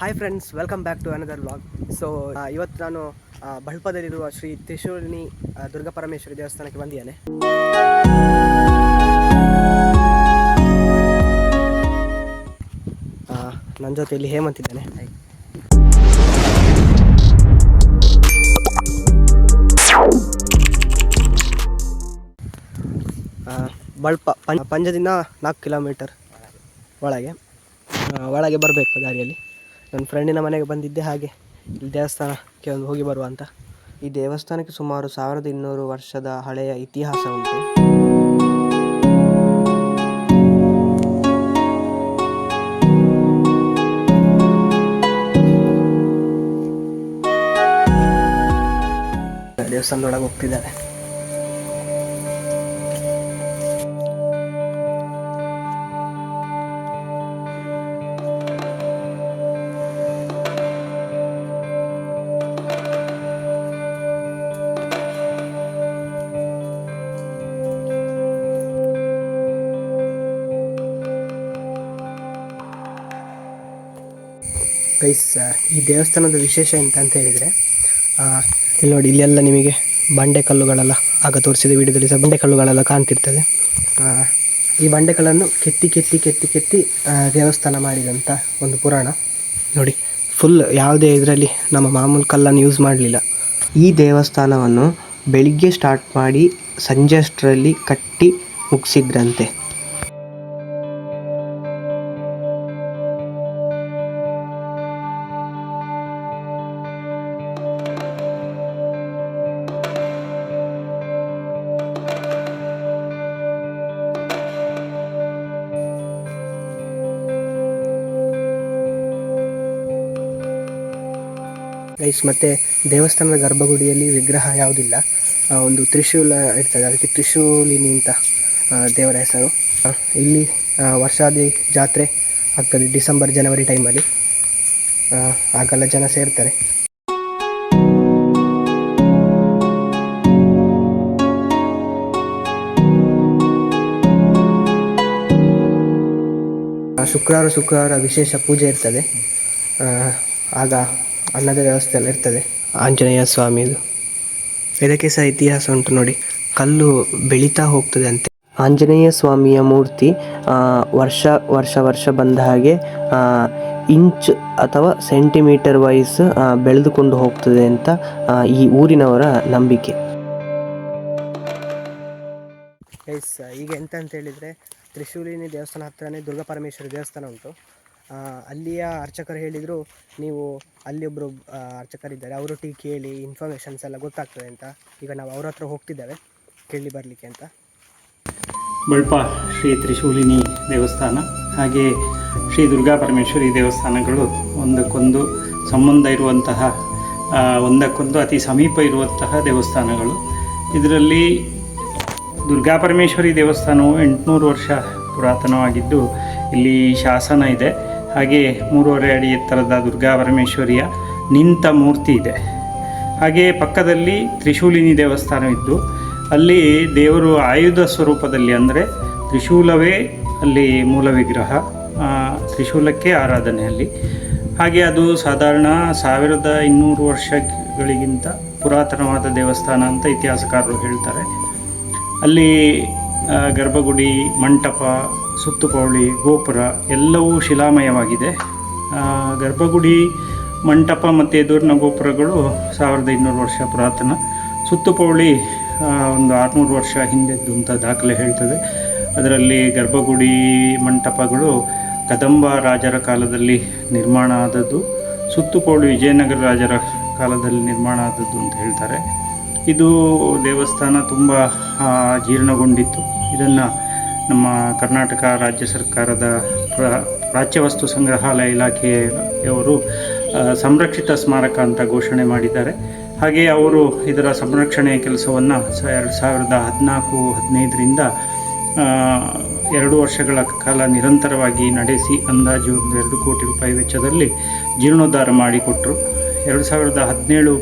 Hi friends welcome back to another vlog so ಇವತ್ತು ನಾನು ಬಳ್ಪದಲ್ಲಿರುವ ಶ್ರೀ ತ್ರಿಶೂರ್ಣಿ ದುರ್ಗಾ ಪರಮೇಶ್ವರಿ ದೇವಸ್ಥಾನಕ್ಕೆ ಬಂದಿದ್ದೇನೆ. ನನ್ನ ಜೊತೆ ಇಲ್ಲಿ ಹೇಮಂತ್ ಇದ್ದಾನೆ. ಬಳ್ಪ ಪಂಜ, ಪಂಜದಿಂದ ನಾಲ್ಕು ಕಿಲೋಮೀಟರ್ ಒಳಗೆ. ಒಳಗೆ ಬರಬೇಕು ದಾರಿಯಲ್ಲಿ. ನನ್ನ ಫ್ರೆಂಡಿನ ಮನೆಗೆ ಬಂದಿದ್ದೆ ಹಾಗೆ. ಇಲ್ಲಿ ದೇವಸ್ಥಾನಕ್ಕೆ ಒಂದು ಹೋಗಿ ಬರುವ ಅಂತ. ಈ ದೇವಸ್ಥಾನಕ್ಕೆ ಸುಮಾರು ಸಾವಿರದ ಇನ್ನೂರು ವರ್ಷದ ಹಳೆಯ ಇತಿಹಾಸ ಉಂಟು. ದೇವಸ್ಥಾನದೊಳಗೆ ಹೋಗ್ತಿದ್ದಾರೆ. ಗೈಸ್ ಈ ದೇವಸ್ಥಾನದ ವಿಶೇಷ ಎಂತ ಅಂತ ಹೇಳಿದರೆ ಇಲ್ಲಿ ನೋಡಿ, ಇಲ್ಲೆಲ್ಲ ನಿಮಗೆ ಬಂಡೆ ಕಲ್ಲುಗಳೆಲ್ಲ ಆಗ ತೋರಿಸಿದ ವಿಡಿಯೋದಲ್ಲಿ ಸಹ ಬಂಡೆಕಲ್ಲುಗಳೆಲ್ಲ ಕಾಣ್ತಿರ್ತದೆ. ಈ ಈ ಬಂಡೆಗಳನ್ನು ಕೆತ್ತಿ ಕೆತ್ತಿ ಕೆತ್ತಿ ಕೆತ್ತಿ ದೇವಸ್ಥಾನ ಮಾಡಿದಂಥ ಒಂದು ಪುರಾಣ. ನೋಡಿ ಫುಲ್ ಯಾವುದೇ ಇದರಲ್ಲಿ ನಮ್ಮ ಮಾಮೂಲು ಕಲ್ಲನ್ನು ಯೂಸ್ ಮಾಡಲಿಲ್ಲ. ಈ ದೇವಸ್ಥಾನವನ್ನು ಬೆಳಿಗ್ಗೆ ಸ್ಟಾರ್ಟ್ ಮಾಡಿ ಸಂಜೆ ಅಷ್ಟರಲ್ಲಿ ಕಟ್ಟಿ ಮುಗಿಸಿದ್ರಂತೆ. ಗೈಸ್ ಮತ್ತೆ ದೇವಸ್ಥಾನದ ಗರ್ಭಗುಡಿಯಲ್ಲಿ ವಿಗ್ರಹ ಯಾವುದಿಲ್ಲ. ಒಂದು ತ್ರಿಶೂಲ ಇರ್ತದೆ, ಅದಕ್ಕೆ ತ್ರಿಶೂಲಿನಿ ಅಂತ ದೇವರ ಹೆಸರು. ಇಲ್ಲಿ ವರ್ಷಾದಿ ಜಾತ್ರೆ ಆಗ್ತದೆ ಡಿಸೆಂಬರ್, ಜನವರಿ ಟೈಮಲ್ಲಿ ಆಗಲ್ಲ, ಜನ ಸೇರ್ತಾರೆ. ಶುಕ್ರವಾರ ಶುಕ್ರವಾರ ವಿಶೇಷ ಪೂಜೆ ಇರ್ತದೆ. ಆಗ ಅನ್ನದ ವ್ಯವಸ್ಥೆ ಎಲ್ಲ ಇರ್ತದೆ. ಆಂಜನೇಯ ಸ್ವಾಮಿದು ಇದಕ್ಕೆ ಸಹ ಇತಿಹಾಸ ಉಂಟು ನೋಡಿ. ಕಲ್ಲು ಬೆಳೀತಾ ಹೋಗ್ತದೆ ಅಂತೆ. ಆಂಜನೇಯ ಸ್ವಾಮಿಯ ಮೂರ್ತಿ ವರ್ಷ ವರ್ಷ ವರ್ಷ ಬಂದ ಹಾಗೆ ಇಂಚ್ ಅಥವಾ ಸೆಂಟಿಮೀಟರ್ ವೈಸ್ ಬೆಳೆದುಕೊಂಡು ಹೋಗ್ತದೆ ಅಂತ ಈ ಊರಿನವರ ನಂಬಿಕೆ. ಎಸ್ ಈಗ ಎಂತ ಅಂತ ಹೇಳಿದರೆ, ತ್ರಿಶೂಲಿನಿ ದೇವಸ್ಥಾನ ಹತ್ರನೇ ದುರ್ಗಾ ಪರಮೇಶ್ವರಿ ದೇವಸ್ಥಾನ ಉಂಟು. ಅಲ್ಲಿಯ ಅರ್ಚಕರು ಹೇಳಿದರು, ನೀವು ಅಲ್ಲಿ ಒಬ್ಬರು ಅರ್ಚಕರಿದ್ದಾರೆ ಅವರೊಟ್ಟಿಗೆ ಕೇಳಿ ಇನ್ಫಾರ್ಮೇಷನ್ಸ್ ಎಲ್ಲ ಗೊತ್ತಾಗ್ತದೆ ಅಂತ. ಈಗ ನಾವು ಅವ್ರ ಹತ್ರ ಹೋಗ್ತಿದ್ದೇವೆ, ಕೇಳಿ ಬರಲಿಕ್ಕೆ ಅಂತ. ಬಳ್ಪ ಶ್ರೀ ತ್ರಿಶೂಲಿನಿ ದೇವಸ್ಥಾನ, ಹಾಗೆ ಶ್ರೀ ದುರ್ಗಾ ಪರಮೇಶ್ವರಿ ದೇವಸ್ಥಾನಗಳು ಒಂದಕ್ಕೊಂದು ಸಂಬಂಧ ಇರುವಂತಹ ಒಂದಕ್ಕೊಂದು ಅತಿ ಸಮೀಪ ಇರುವಂತಹ ದೇವಸ್ಥಾನಗಳು. ಇದರಲ್ಲಿ ದುರ್ಗಾ ಪರಮೇಶ್ವರಿ ದೇವಸ್ಥಾನವು ಎಂಟುನೂರು ವರ್ಷ ಪುರಾತನವಾಗಿದ್ದು, ಇಲ್ಲಿ ಶಾಸನ ಇದೆ. ಹಾಗೆ ಮೂರುವರೆ ಅಡಿ ಎತ್ತರದ ದುರ್ಗಾ ಪರಮೇಶ್ವರಿಯ ನಿಂತ ಮೂರ್ತಿ ಇದೆ. ಹಾಗೆ ಪಕ್ಕದಲ್ಲಿ ತ್ರಿಶೂಲಿನಿ ದೇವಸ್ಥಾನವಿದ್ದು ಅಲ್ಲಿ ದೇವರು ಆಯುಧ ಸ್ವರೂಪದಲ್ಲಿ ಅಂದರೆ ತ್ರಿಶೂಲವೇ ಅಲ್ಲಿ ಮೂಲ ವಿಗ್ರಹ ತ್ರಿಶೂಲಕ್ಕೆ ಆರಾಧನೆ ಅಲ್ಲಿ ಹಾಗೆ ಅದು ಸಾಧಾರಣ ಸಾವಿರದ ಇನ್ನೂರು ವರ್ಷಗಳಿಗಿಂತ ಪುರಾತನವಾದ ದೇವಸ್ಥಾನ ಅಂತ ಇತಿಹಾಸಕಾರರು ಹೇಳ್ತಾರೆ. ಅಲ್ಲಿ ಗರ್ಭಗುಡಿ, ಮಂಟಪ ಸುತ್ತುಪೌಳಿ ಗೋಪುರ ಎಲ್ಲವೂ ಶಿಲಾಮಯವಾಗಿದೆ. ಗರ್ಭಗುಡಿ, ಮಂಟಪ ಮತ್ತು ಎದುರಿನ ಗೋಪುರಗಳು ಸಾವಿರದ ಇನ್ನೂರು ವರ್ಷ ಪುರಾತನ. ಸುತ್ತುಪೌಳಿ ಒಂದು ಆರುನೂರು ವರ್ಷ ಹಿಂದೆದ್ದು ಅಂತ ದಾಖಲೆ ಹೇಳ್ತದೆ. ಅದರಲ್ಲಿ ಗರ್ಭಗುಡಿ, ಮಂಟಪಗಳು ಕದಂಬ ರಾಜರ ಕಾಲದಲ್ಲಿ ನಿರ್ಮಾಣ ಆದದ್ದು ಸುತ್ತುಪೌಳಿ ವಿಜಯನಗರ ರಾಜರ ಕಾಲದಲ್ಲಿ ನಿರ್ಮಾಣ ಆದದ್ದು ಅಂತ ಹೇಳ್ತಾರೆ. ಇದು ದೇವಸ್ಥಾನ ತುಂಬ ಜೀರ್ಣಗೊಂಡಿತ್ತು. ಇದನ್ನು ನಮ್ಮ ಕರ್ನಾಟಕ ರಾಜ್ಯ ಸರ್ಕಾರದ ಪ್ರ ಪ್ರಾಚ್ಯವಸ್ತು ಸಂಗ್ರಹಾಲಯ ಇಲಾಖೆಯವರು ಸಂರಕ್ಷಿತ ಸ್ಮಾರಕ ಅಂತ ಘೋಷಣೆ ಮಾಡಿದ್ದಾರೆ. ಹಾಗೆ ಅವರು ಇದರ ಸಂರಕ್ಷಣೆಯ ಕೆಲಸವನ್ನು ಸ, ಎರಡು ಸಾವಿರದ ಹದಿನಾಲ್ಕು, ಹದಿನೈದರಿಂದ ಎರಡು ವರ್ಷಗಳ ಕಾಲ ನಿರಂತರವಾಗಿ ನಡೆಸಿ ಅಂದಾಜು ಒಂದು ಎರಡು ಕೋಟಿ ರೂಪಾಯಿ ವೆಚ್ಚದಲ್ಲಿ ಜೀರ್ಣೋದ್ಧಾರ ಮಾಡಿಕೊಟ್ಟರು ಎರಡು ಸಾವಿರದ ಹದಿನೇಳು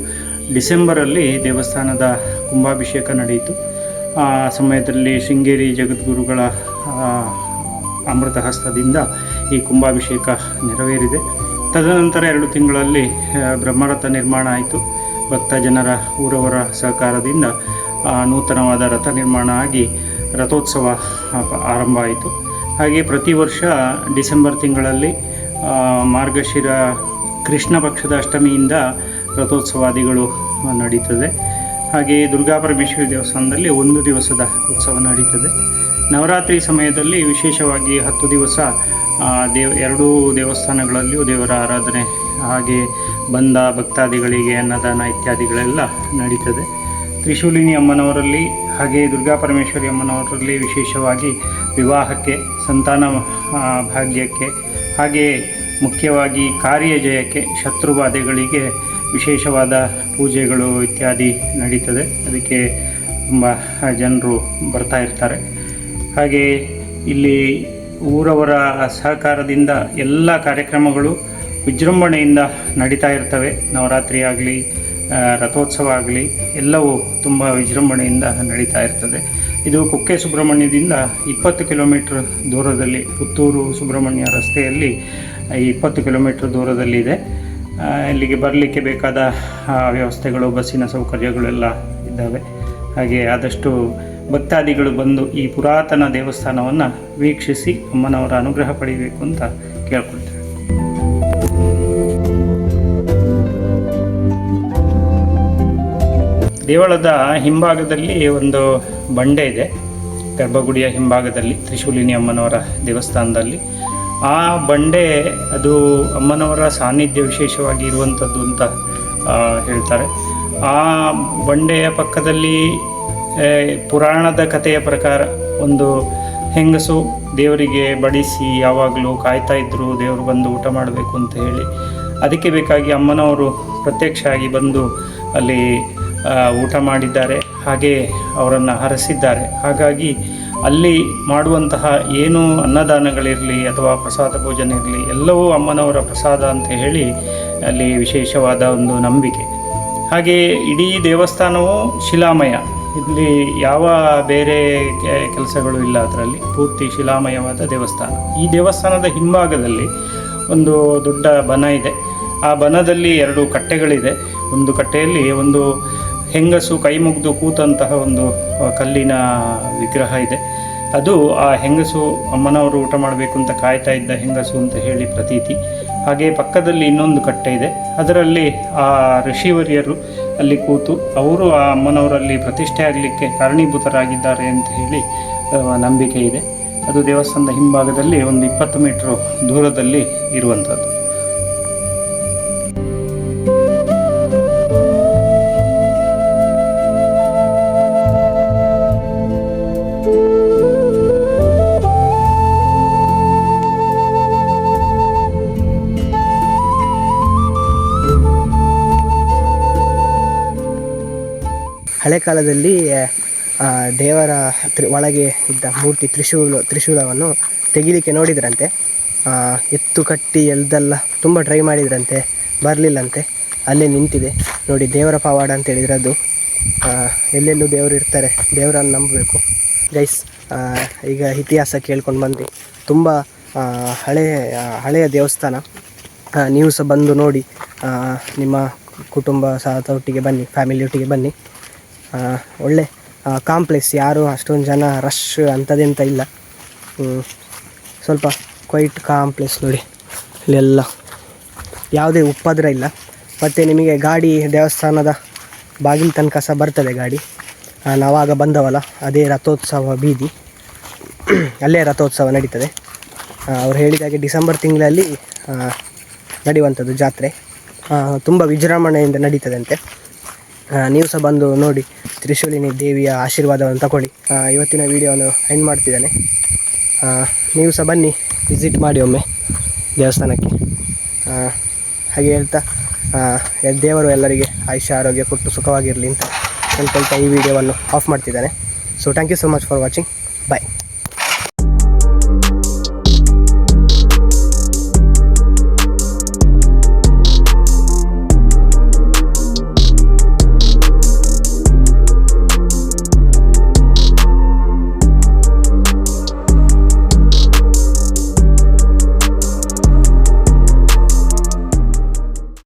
ಡಿಸೆಂಬರಲ್ಲಿ ದೇವಸ್ಥಾನದ ಕುಂಭಾಭಿಷೇಕ ನಡೆಯಿತು. ಆ ಸಮಯದಲ್ಲಿ ಶೃಂಗೇರಿ ಜಗದ್ಗುರುಗಳ ಅಮೃತಹಸ್ತದಿಂದ ಅಮೃತ ಹಸ್ತದಿಂದ ಈ ಕುಂಭಾಭಿಷೇಕ ನೆರವೇರಿದೆ. ತದನಂತರ ಎರಡು ತಿಂಗಳಲ್ಲಿ ಬ್ರಹ್ಮರಥ ನಿರ್ಮಾಣ ಆಯಿತು. ಭಕ್ತ ಜನರ, ಊರವರ ಸಹಕಾರದಿಂದ ನೂತನವಾದ ರಥ ನಿರ್ಮಾಣ ಆಗಿ ರಥೋತ್ಸವ ಆರಂಭ ಆಯಿತು. ಹಾಗೆ ಪ್ರತಿ ವರ್ಷ ಡಿಸೆಂಬರ್ ತಿಂಗಳಲ್ಲಿ ಮಾರ್ಗಶಿರ ಕೃಷ್ಣ ಪಕ್ಷದ ಅಷ್ಟಮಿಯಿಂದ ರಥೋತ್ಸವಾದಿಗಳು ನಡೀತದೆ. ಹಾಗೆ ದುರ್ಗಾ ಪರಮೇಶ್ವರಿ ದೇವಸ್ಥಾನದಲ್ಲಿ ಒಂದು ದಿವಸದ ಉತ್ಸವ ನಡೀತದೆ. ನವರಾತ್ರಿ ಸಮಯದಲ್ಲಿ ವಿಶೇಷವಾಗಿ ಹತ್ತು ದಿವಸ ದೇವ, ಎರಡೂ ದೇವಸ್ಥಾನಗಳಲ್ಲಿಯೂ ದೇವರ ಆರಾಧನೆ, ಹಾಗೆ ಬಂದ ಭಕ್ತಾದಿಗಳಿಗೆ ಅನ್ನದಾನ ಇತ್ಯಾದಿಗಳೆಲ್ಲ ನಡೀತದೆ. ತ್ರಿಶೂಲಿನಿ ಅಮ್ಮನವರಲ್ಲಿ, ಹಾಗೆ ದುರ್ಗಾ ಪರಮೇಶ್ವರಿ ಅಮ್ಮನವರಲ್ಲಿ ವಿಶೇಷವಾಗಿ ವಿವಾಹಕ್ಕೆ, ಸಂತಾನ ಭಾಗ್ಯಕ್ಕೆ, ಹಾಗೆ ಮುಖ್ಯವಾಗಿ ಕಾರ್ಯ ಕಾರ್ಯಜಯಕ್ಕೆ, ಶತ್ರುಬಾಧೆಗಳಿಗೆ ವಿಶೇಷವಾದ ಪೂಜೆಗಳು ಇತ್ಯಾದಿ ನಡೀತದೆ. ಅದಕ್ಕೆ ತುಂಬ ಜನರು ಬರ್ತಾ ಇರ್ತಾರೆ. ಹಾಗೆ ಇಲ್ಲಿ ಊರವರ ಸಹಕಾರದಿಂದ ಎಲ್ಲ ಕಾರ್ಯಕ್ರಮಗಳು ವಿಜೃಂಭಣೆಯಿಂದ ನಡೀತಾ ಇರ್ತವೆ. ನವರಾತ್ರಿ ಆಗಲಿ ರಥೋತ್ಸವ ಆಗಲಿ, ಎಲ್ಲವೂ ತುಂಬ ವಿಜೃಂಭಣೆಯಿಂದ ನಡೀತಾ ಇರ್ತದೆ. ಇದು ಕುಕ್ಕೆ ಸುಬ್ರಹ್ಮಣ್ಯದಿಂದ ಇಪ್ಪತ್ತು ಕಿಲೋಮೀಟ್ರ್ ದೂರದಲ್ಲಿ, ಪುತ್ತೂರು ಸುಬ್ರಹ್ಮಣ್ಯ ರಸ್ತೆಯಲ್ಲಿ ಇಪ್ಪತ್ತು ಕಿಲೋಮೀಟ್ರ್ ದೂರದಲ್ಲಿದೆ. ಇಲ್ಲಿಗೆ ಬರಲಿಕ್ಕೆ ಬೇಕಾದ ವ್ಯವಸ್ಥೆಗಳು, ಬಸ್ಸಿನ ಸೌಕರ್ಯಗಳೆಲ್ಲ ಇದ್ದಾವೆ. ಹಾಗೆ ಆದಷ್ಟು ಭಕ್ತಾದಿಗಳು ಬಂದು ಈ ಪುರಾತನ ದೇವಸ್ಥಾನವನ್ನು ವೀಕ್ಷಿಸಿ ಅಮ್ಮನವರ ಅನುಗ್ರಹ ಪಡಿಬೇಕು ಅಂತ ಕೇಳ್ಕೊಳ್ತೇವೆ. ದೇವಳದ ಹಿಂಭಾಗದಲ್ಲಿ ಒಂದು ಬಂಡೆ ಇದೆ. ಗರ್ಭಗುಡಿಯ ಹಿಂಭಾಗದಲ್ಲಿ ತ್ರಿಶೂಲಿನಿ ಅಮ್ಮನವರ ದೇವಸ್ಥಾನದಲ್ಲಿ. ಆ ಬಂಡೆ ಅದು ಅಮ್ಮನವರ ಸಾನ್ನಿಧ್ಯ ವಿಶೇಷವಾಗಿ ಇರುವಂಥದ್ದು ಅಂತ ಹೇಳ್ತಾರೆ. ಆ ಬಂಡೆಯ ಪಕ್ಕದಲ್ಲಿ ಪುರಾಣದ ಕಥೆಯ ಪ್ರಕಾರ ಒಂದು ಹೆಂಗಸು ದೇವರಿಗೆ ಬಡಿಸಿ ಯಾವಾಗಲೂ ಕಾಯ್ತಾ ಇದ್ದರು ದೇವರು ಬಂದು ಊಟ ಮಾಡಬೇಕು ಅಂತ ಹೇಳಿ ಅದಕ್ಕೆ ಬೇಕಾಗಿ ಅಮ್ಮನವರು ಪ್ರತ್ಯಕ್ಷ ಆಗಿ ಬಂದು ಅಲ್ಲಿ ಊಟ ಮಾಡಿದ್ದಾರೆ. ಹಾಗೆ ಅವರನ್ನು ಹರಸಿದ್ದಾರೆ ಹಾಗಾಗಿ ಅಲ್ಲಿ ಮಾಡುವಂತಹ ಏನು ಅನ್ನದಾನಗಳಿರಲಿ ಅಥವಾ ಪ್ರಸಾದ ಭೋಜನ ಇರಲಿ, ಎಲ್ಲವೂ ಅಮ್ಮನವರ ಪ್ರಸಾದ ಅಂತ ಹೇಳಿ ಅಲ್ಲಿ ವಿಶೇಷವಾದ ಒಂದು ನಂಬಿಕೆ. ಹಾಗೆ ಇಡೀ ದೇವಸ್ಥಾನವು ಶಿಲಾಮಯ. ಇಲ್ಲಿ ಯಾವ ಬೇರೆ ಕೆಲಸಗಳು ಇಲ್ಲ ಅದರಲ್ಲಿ. ಪೂರ್ತಿ ಶಿಲಾಮಯವಾದ ದೇವಸ್ಥಾನ. ಈ ದೇವಸ್ಥಾನದ ಹಿಂಭಾಗದಲ್ಲಿ ಒಂದು ದೊಡ್ಡ ಬನ ಇದೆ. ಆ ಬನದಲ್ಲಿ ಎರಡು ಕಟ್ಟೆಗಳಿದೆ. ಒಂದು ಕಟ್ಟೆಯಲ್ಲಿ ಒಂದು ಹೆಂಗಸು ಕೈ ಮುಗಿದು ಕೂತಂತಹ ಒಂದು ಕಲ್ಲಿನ ವಿಗ್ರಹ ಇದೆ. ಅದು ಆ ಹೆಂಗಸು ಅಮ್ಮನವರು ಊಟ ಮಾಡಬೇಕು ಅಂತ ಕಾಯ್ತಾ ಇದ್ದ ಹೆಂಗಸು ಅಂತ ಹೇಳಿ ಪ್ರತೀತಿ. ಹಾಗೆ ಪಕ್ಕದಲ್ಲಿ ಇನ್ನೊಂದು ಕಟ್ಟೆ ಇದೆ. ಅದರಲ್ಲಿ ಆ ಋಷಿವರ್ಯರು ಅಲ್ಲಿ ಕೂತು ಅವರು ಆ ಅಮ್ಮನವರಲ್ಲಿ ಪ್ರತಿಷ್ಠೆ ಆಗಲಿಕ್ಕೆ ಕಾರಣೀಭೂತರಾಗಿದ್ದಾರೆ ಅಂತ ಹೇಳಿ ನಂಬಿಕೆ ಇದೆ. ಅದು ದೇವಸ್ಥಾನದ ಹಿಂಭಾಗದಲ್ಲಿ ಒಂದು ಇಪ್ಪತ್ತು ಮೀಟ್ರ್ ದೂರದಲ್ಲಿ ಇರುವಂಥದ್ದು. ಹಳೆ ಕಾಲದಲ್ಲಿ ದೇವರ ತ್ರಿ- ಒಳಗೆ ಇದ್ದ ಮೂರ್ತಿ ತ್ರಿಶೂಲ, ತ್ರಿಶೂಲವನ್ನು ತೆಗಿಲಿಕ್ಕೆ ನೋಡಿದ್ರಂತೆ. ಎತ್ತು ಕಟ್ಟಿ ಎಲ್ದೆಲ್ಲ ತುಂಬ ಟ್ರೈ ಮಾಡಿದ್ರಂತೆ, ಬರಲಿಲ್ಲಂತೆ. ಅಲ್ಲೇ ನಿಂತಿದೆ. ನೋಡಿ, ದೇವರ ಪವಾಡ ಅಂತ ಹೇಳಿದರೆ ಅದು ಎಲ್ಲೆಲ್ಲೂ ದೇವರು ಇರ್ತಾರೆ, ದೇವರನ್ನು ನಂಬಬೇಕು. ಗೈಸ್ ಈಗ ಇತಿಹಾಸ ಕೇಳ್ಕೊಂಡು ಬಂದು ತುಂಬ ಹಳೆಯ ಹಳೆಯ ದೇವಸ್ಥಾನ. ನೀವು ಸಹ ಬಂದು ನೋಡಿ. ನಿಮ್ಮ ಕುಟುಂಬ ಸಹ ಒಟ್ಟಿಗೆ ಬನ್ನಿ ಫ್ಯಾಮಿಲಿ ಒಟ್ಟಿಗೆ ಬನ್ನಿ. ಒಳ್ಳೆ ಕಾಂಪ್ಲೆಕ್ಸ್ ಯಾರು ಅಷ್ಟೊಂದು ಜನ ರಶ್ ಅಂಥದ್ದೆಂತ ಇಲ್ಲ. ಸ್ವಲ್ಪ ಕ್ವೈಟ್ ಕಾಂಪ್ಲೆಕ್ಸ್ ನೋಡಿ, ಇಲ್ಲೆಲ್ಲ ಯಾವುದೇ ಉಪದ್ರ ಇಲ್ಲ. ಮತ್ತು ನಿಮಗೆ ಗಾಡಿ ದೇವಸ್ಥಾನದ ಬಾಗಿಲು ತನಕ ಸಹ ಬರ್ತದೆ ಗಾಡಿ. ನಾವಾಗ ಬಂದವಲ್ಲ, ಅದೇ ರಥೋತ್ಸವ ಬೀದಿ. ಅಲ್ಲೇ ರಥೋತ್ಸವ ನಡೀತದೆ. ಅವ್ರು ಹೇಳಿದಾಗೆ ಡಿಸೆಂಬರ್ ತಿಂಗಳಲ್ಲಿ ನಡೆಯುವಂಥದ್ದು ಜಾತ್ರೆ. ತುಂಬ ವಿಜೃಂಭಣೆಯಿಂದ ನಡೀತದಂತೆ. ನೀವು ಸಹ ಬಂದು ನೋಡಿ ತ್ರಿಶೂಲಿನಿ ದೇವಿಯ ಆಶೀರ್ವಾದವನ್ನು ತಗೊಳ್ಳಿ ಇವತ್ತಿನ ವಿಡಿಯೋವನ್ನು ಎಂಡ್ ಮಾಡ್ತಿದ್ದಾನೆ. ನೀವು ಸಹ ಬನ್ನಿ ವಿಸಿಟ್ ಮಾಡಿ ಒಮ್ಮೆ ದೇವಸ್ಥಾನಕ್ಕೆ. ಹಾಗೆ ಹೇಳ್ತಾ ದೇವರು ಎಲ್ಲರಿಗೆ ಆಯುಷ್ಯ, ಆರೋಗ್ಯ ಕೊಟ್ಟು ಸುಖವಾಗಿರಲಿ ಅಂತ ಅಂದ್ಕೊಳ್ತಾ ಈ ವಿಡಿಯೋವನ್ನು ಆಫ್ ಮಾಡ್ತಿದ್ದಾನೆ. So thank you so much for watching bye